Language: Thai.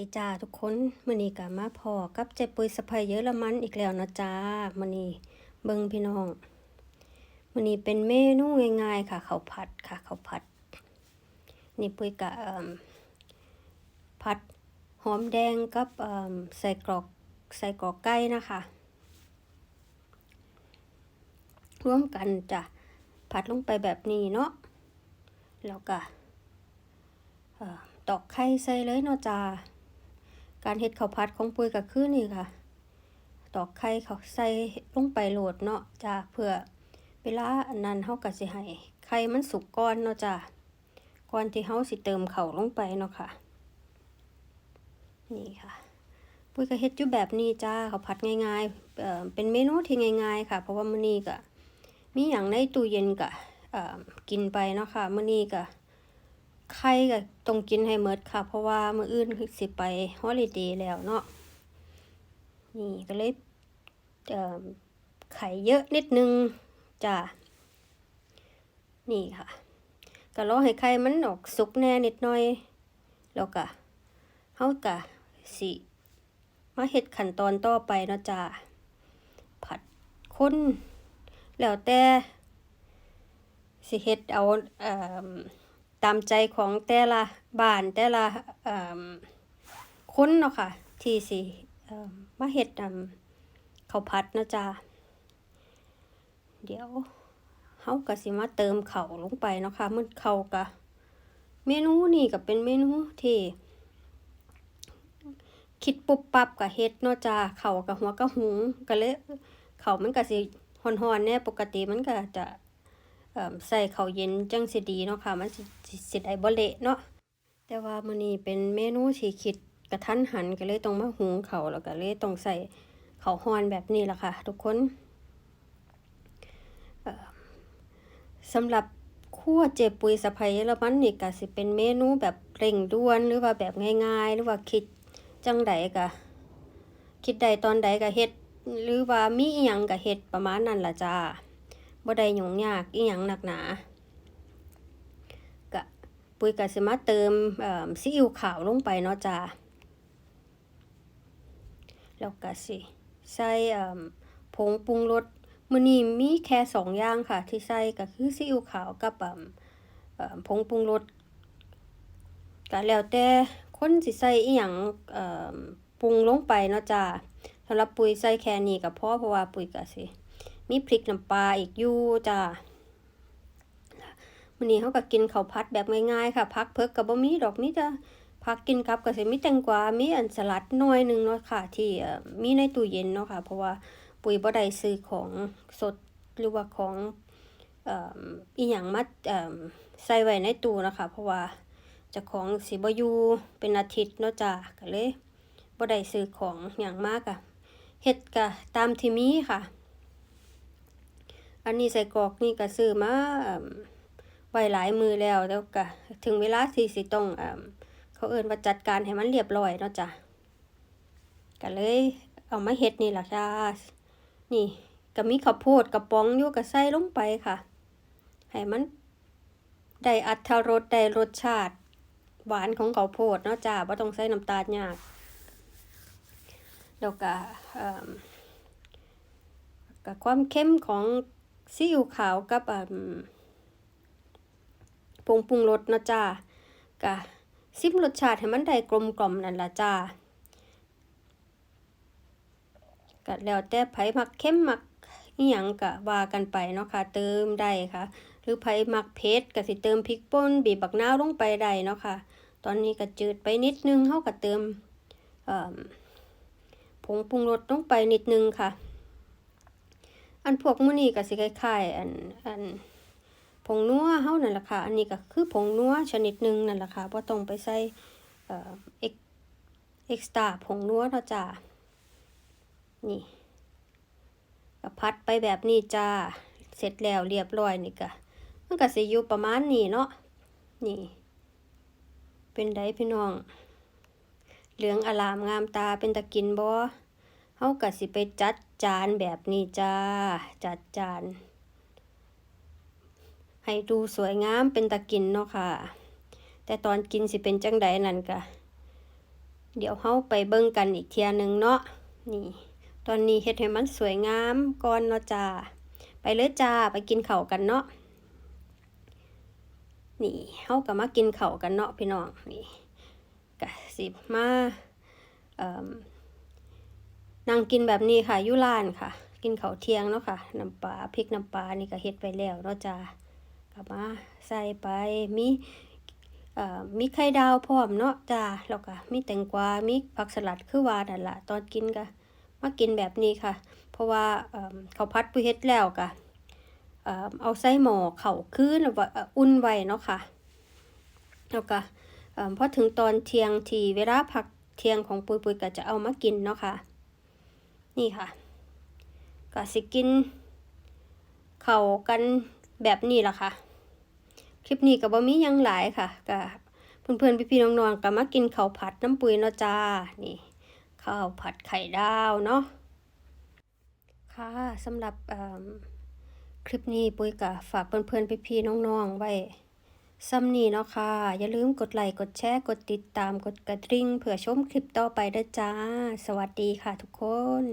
ดีจ้าทุกคนมือนี้ก็มาพอกับเจ็บปุยสะพายเยอรมันอีกแล้วนะจ้ามือนี้เบิ่งพี่น้องมือนี้เป็นเมนูง่ายๆค่ะข้าวผัดค่ะข้าวผัด นี่ปุยก็เอิ่มผัดหอมแดงกับใส่กรอกใส่กรอกไก่นะคะร่วมกันจ้ะผัดลงไปแบบนี้เนาะแล้วก็ตอกไข่ใส่เลยเนาะจ้า การเฮ็ดข้าวผัดของปุ้ยก็คือนี่ค่ะ ตอกไข่เขาใส่ลงไปโหลดเนาะจ้าเพื่อเวลาอันนั้นเฮาก็สิให้ไข่มันสุกก่อนเนาะจ้าก่อนที่เฮาสิเติมเข้าลงไปเนาะค่ะ นี่ค่ะ ปุ้ยก็เฮ็ดอยู่แบบนี้จ้าข้าวผัดง่ายๆเอ่อเป็นเมนูที่ง่าย ๆ ค่ะ เพราะว่ามื้อนี้ก็มีหยังในตู้เย็นก็เอ่อกินไปเนาะค่ะมื้อนี้ก็ ไข่ก็ต้องกินให้หมดค่ะ เพราะว่ามื้ออื่นสิไปฮอลิเดย์แล้วเนาะนี่ก็เลยเออไข่เยอะนิดนึงจ้ะนี่ค่ะก็รอให้ไข่มันออกสุกแน่นิดหน่อย แล้วก็เฮาก็สิมาเฮ็ดขั้นตอนต่อไปเนาะจ้ะผัดคนแล้วแต่สิเฮ็ดเอาเอ่อ ตามใจของแต่ละบ้านแต่ละคนเนาะค่ะ ที่สิมาเฮ็ดำข้าวผัดนะจ้าเดี๋ยวเฮาก็สิมาเติมเข้าลงไปเนาะค่ะมันเข้าก็เมนูนี่ก็เป็นเมนูที่คิดปุบปับก็เฮ็ดเนาะจ้าข้ากับหัวกะหุงก็เลยข้ามันก็สิฮ้อนๆแน่ปกติมันก็จะ ใส่ข้าวเย็นจังสิดีเนาะค่ะ มันสิสิได้บ่เละเนาะแต่ว่ามื้อนี้เป็นเมนูที่คิดกระทันหันก็เลยต้องมาหุงข้าวแล้วก็เลยต้องใส่ข้าวฮอนแบบนี้ล่ะค่ะ ทุกคนสำหรับคั่วเจปุยสะใภ้เยอรมันนี่ก็สิเป็นเมนูแบบเร่งด่วนหรือว่าแบบง่าย ๆ หรือว่าคิดจังใดก็คิดได้ตอนใดก็เฮ็ด หรือว่ามีอิหยังก็เฮ็ดประมาณนั้นล่ะจ้า บ่ได้ยุ่งยากอีหยังหนักหนาก็ปุ้ยก็สิมาเติมเอ่อซีอิ๊วขาวลงไปเนาะจ้าแล้วก็สิใส่เอ่อผงปรุงรสมื้อนี้มีแค่สองอย่างค่ะ ที่ใส่ก็คือซีอิ๊วขาวกับเอ่อผงปรุงรสก็แล้วแต่คนสิใส่อีหยังเอ่อปรุงลงไปเนาะจ้าสำหรับปุ้ยใส่แค่นี้ก็พอเพราะว่าปุ้ยก็สิ มีพริกน้ำปลาอีกอยู่จ้ามื้อนี้เฮาก็กินข้าวผัดแบบง่ายๆค่ะผักเพิกก็บ่มีดอกมีแต่ผักกินกับก็สิมีแตงกวา มีอันสลัดหน่อยหนึงเนาะค่ะ ที่มีในตู้เย็นเนาะค่ะ เพราะว่าปุ๋ยบ่ได้ซื้อของสดหรือว่าของเอ่ออีหยังมาเอ่อใส่ไว้ในตู้นะคะ เพราะว่าจ้าของสิบ่อยู่เป็นอาทิตย์เนาะจ้าก็เลยบ่ได้ซื้อของหยังมากอะเฮ็ดก็ตามที่มีค่ะ อันนี้ใส่กรอกนี่ก็ซื้อมาไว้หลายมือแล้วแล้วก็ถึงเวลาที่สิต้องเอิ่มเขาเอิ้นว่าจัดการให้มันเรียบร้อยเนาะจ้ะก็เลยเอามาเฮ็ดนี่ล่ะจ้านี่ก็มีข้าวโพดกระป๋องอยู่ก็ใส่ลงไปค่ะ ให้มันได้อรรรสได้รสชาติ หวานของข้าวโพดเนาะจ้าบ่ต้องใส่น้ำตาลยากแล้วก็กับความเข้มของ ซีอิ๊วขาวกับอ่าผงปรุงรสนะจ้ากะซิมรสชาติให้มันได้กลมกล่อมนั่นละจ้าก็แล้วแต่ไผมักเข้มมักอีหยังก็ว่ากันไปเนาะค่ะเติมได้ค่ะ หรือไผมักเผ็ดก็สิเติมพริกป่นบีบบักนาวลงไปได้เนาะค่ะ ตอนนี้ก็จืดไปนิดนึงเฮาก็เติมผงปรุงรสลงไปนิดนึงค่ะ อันพวกมื้อนี้ก็สิคล้ายๆอันอันผงนัวเฮานั่นล่ะค่ะ อันนี้ก็คือผงนัวชนิดหนึงนั่นล่ะค่ะบ่ต้องไปใส่เอ่อเอ็กเอ็กซ์ต้าผงนัวเนาะจ้านี่ก็พัดไปแบบนี้จ้า เสร็จแล้วเรียบร้อยนี่ก็มันก็สิอยู่ประมาณนี้เนาะนี่ เป็นไดพี่น้อง เหลืองอลามงามตาเป็นตะกินบ่ เฮาก็สิไปจัดจานแบบนี้จ้า จัดจาน ให้ดูสวยงามเป็นตะกินเนาะค่ะ แต่ตอนกินสิเป็นจังใดนั่นก็เดี๋ยวเฮาไปเบิ่งกันอีกเทียหนึงเนาะ นี่ ตอนนี้เฮ็ดให้มันสวยงามก่อนเนาะจ้า ไปเลยจ้า ไปกินข้าวกันเนาะ นี่เฮาก็มากินข้าวกันเนาะพี่น้อง นี่ก็สิมาเอ่อ นั่งกินแบบนี้ค่ะยู่ร้านค่ะ กินเขาเทียงเนาะค่ะน้ำปลาพริกน้ำปลานี่ก็เฮ็ดไว้แล้วเนาะจ้ากลับมาใส่ไปมีมีไข่ดาวพร้อมเนาะจ้าแล้วก็มีแตงกวา มีผักสลัดคือว่านั่นละตอนกินก็มากินแบบนี้ค่ะ เพราะว่าเขาวผัดผู้เฮ็ดแล้วก็เอ่อเอาใส่หม้อเข้าคืนแล้วอุ่นไว้เนาะค่ะแล้วก็พอถึงตอนเที่ยงทีเวลาพักเที่ยงของปุยปุยก็จะเอามากินเนาะค่ะ นี่ค่ะก็สิกิน เข้ากันแบบนี้ล่ะค่ะ คลิปนี้ก็บ่มียังหลายค่ะก็เพื่อนๆพี่ๆน้องๆก็มากินข้าวผัดน้ำปุยเนาะจ้านี่ข้าวผัดไข่ดาวเนาะค่ะสำหรับคลิปนี้ปุยก็ฝากเพื่อนๆพี่ๆน้องๆไว้ซ้ำนี้เนาะค่ะ อย่าลืมกดไลค์กดแชร์กดติดตามกดกระดิ่งเพื่อชมคลิปต่อไปด้จ้า สวัสดีค่ะทุกคน